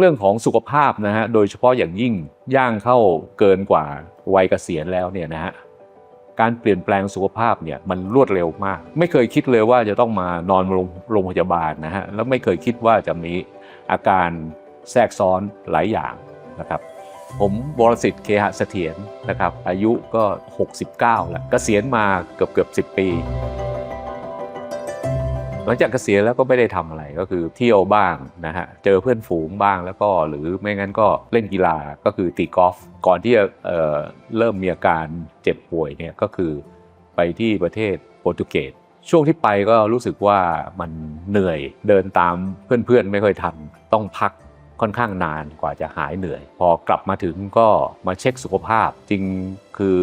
เรื่องของสุขภาพนะฮะ โดยเฉพาะอย่างยิ่งย่างเข้าเกินกว่าวัยเกษียณแล้วเนี่ยนะฮะ การเปลี่ยนแปลงสุขภาพเนี่ยมันรวดเร็วมาก ไม่เคยคิดเลยว่าจะต้องมานอนโรงพยาบาลนะฮะ แล้วไม่เคยคิดว่าจะมีอาการแทรกซ้อนหลายอย่างนะครับ ผมบรสิทธิ์เคหะเสถียรนะครับ อายุก็ 69 แล้ว เกษียณมาเกือบเกือบ 10 ปี หลังจากเกษียณแล้วก็ไม่ได้ทำอะไรก็คือเที่ยวบ้างนะฮะเจอเพื่อนฝูงบ้างแล้วก็หรือไม่งั้นก็เล่นกีฬาก็คือตีกอล์ฟก่อนที่จะเเริ่มมีอาการเจ็บป่วยเนี่ยก็คือไปที่ประเทศโปรตุเกสช่วงที่ไปก็รู้สึกว่ามันเหนื่อยเดินตามเพื่อนๆไม่ค่อยทันต้องพักค่อนข้างนานกว่าจะหายเหนื่อย พอกลับมาถึงก็มาเช็คสุขภาพจริงคือ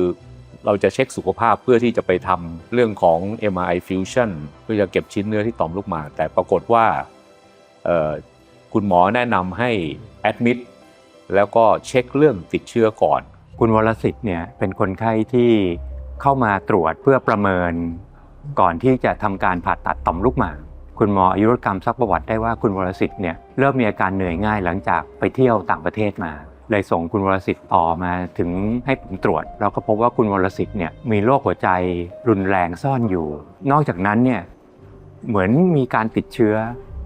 เราจะเช็คสุขภาพเพื่อที่จะไปทำเรื่องของ MRI fusion เพื่อจะเก็บชิ้นเนื้อที่ต่อมลูกหมาก แต่ปรากฏว่าคุณหมอแนะนำให้แอดมิดแล้วก็เช็คเรื่องติดเชื้อก่อน คุณวรสิทธิ์เนี่ยเป็นคนไข้ที่เข้ามาตรวจเพื่อประเมิน ก่อนที่จะทำการผ่าตัดต่อมลูกหมากคุณหมออายุรกรรมซักประวัติได้ว่าคุณวรสิทธิ์เนี่ยเริ่มมีอาการเหนื่อยง่ายหลังจากไปเที่ยวต่างประเทศมา เลยส่งคุณวรสิทธิ์ต่อมาถึงให้ผมตรวจ เราก็พบว่าคุณวรสิทธิ์เนี่ยมีโรคหัวใจรุนแรงซ่อนอยู่ นอกจากนั้นเนี่ยเหมือนมีการติดเชื้อ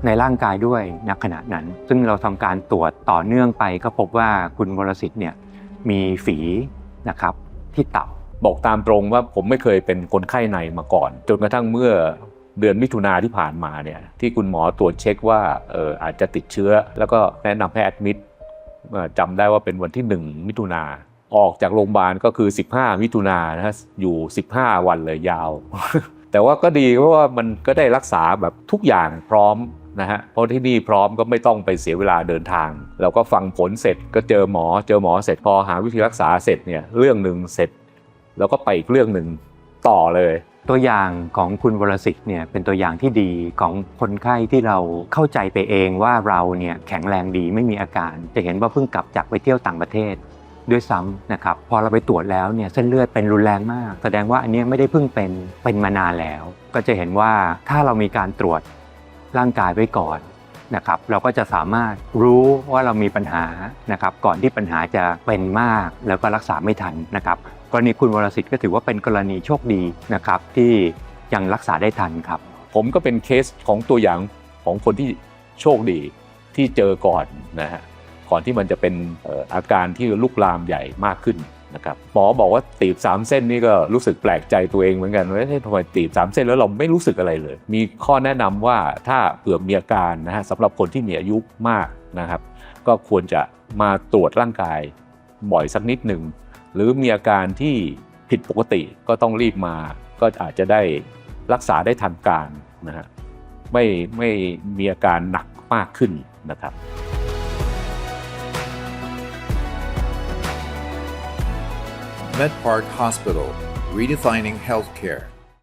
ในร่างกายด้วยณขณะนั้น ซึ่งเราทำการตรวจต่อเนื่องไปก็พบว่าคุณวรสิทธิ์เนี่ยมีฝีนะครับที่ตับบอกตามตรงว่าผมไม่เคยเป็นคนไข้ในมาก่อน จนกระทั่งเมื่อเดือนมิถุนาที่ผ่านมาเนี่ยที่คุณหมอตรวจเช็คว่าเอออาจจะติดเชื้อ แล้วก็แนะนำให้แอดมิด จำได้ว่าเป็นวันที่ 1 มิถุนาออกจากโรงพยาบาลก็คือ 15 มิถุนานะฮะอยู่ 15 วันเลยยาว แต่ว่าก็ดีเพราะว่ามันก็ได้รักษาแบบทุกอย่างพร้อมนะฮะเพราะที่นี่พร้อมก็ไม่ต้องไปเสียเวลาเดินทาง เราก็ฟังผลเสร็จก็เจอหมอ เจอหมอเสร็จพอหาวิธีรักษาเสร็จเนี่ยเรื่องหนึ่งเสร็จ แล้วก็ไปอีกเรื่องหนึ่งต่อเลย ตัวอย่างของคุณวรสิทธิ์เนี่ยเป็นตัวอย่างที่ดีของคนไข้ที่เราเข้าใจไปเองว่าเราเนี่ยแข็งแรงดีไม่มีอาการ จะเห็นว่าเพิ่งกลับจากไปเที่ยวต่างประเทศด้วยซ้ำนะครับพอเราไปตรวจแล้วเนี่ยเส้นเลือดเป็นรุนแรงมาก แสดงว่าอันนี้ไม่ได้เพิ่งเป็นเป็นมานานแล้ว ก็จะเห็นว่าถ้าเรามีการตรวจร่างกายไว้ก่อน นะครับเราก็จะสามารถรู้ว่าเรามีปัญหานะครับก่อนที่ปัญหาจะเป็นมากแล้วก็รักษาไม่ทันนะครับกรณีคุณวรสิทธิ์ก็ถือว่าเป็นกรณีโชคดีนะครับที่ยังรักษาได้ทันครับ ผมก็เป็นเคสของตัวอย่างของคนที่โชคดีที่เจอก่อนนะฮะก่อนที่มันจะเป็นอาการที่ลุกลามใหญ่มากขึ้น นะครับหมอบอกว่าตีบสามเส้นนี่ก็รู้สึกแปลกใจตัวเองเหมือนกันว่าทำไมตีบสามเส้นแล้วเราไม่รู้สึกอะไรเลย มีข้อแนะนำว่าถ้าเผื่อมีอาการนะฮะสำหรับคนที่มีอายุมากนะครับ ก็ควรจะมาตรวจร่างกายบ่อยสักนิดหนึ่งหรือมีอาการที่ผิดปกติก็ต้องรีบมา ก็อาจจะได้รักษาได้ทันการนะฮะไม่ไม่มีอาการหนักมากขึ้นนะครับ MedPark Hospital, redefining healthcare.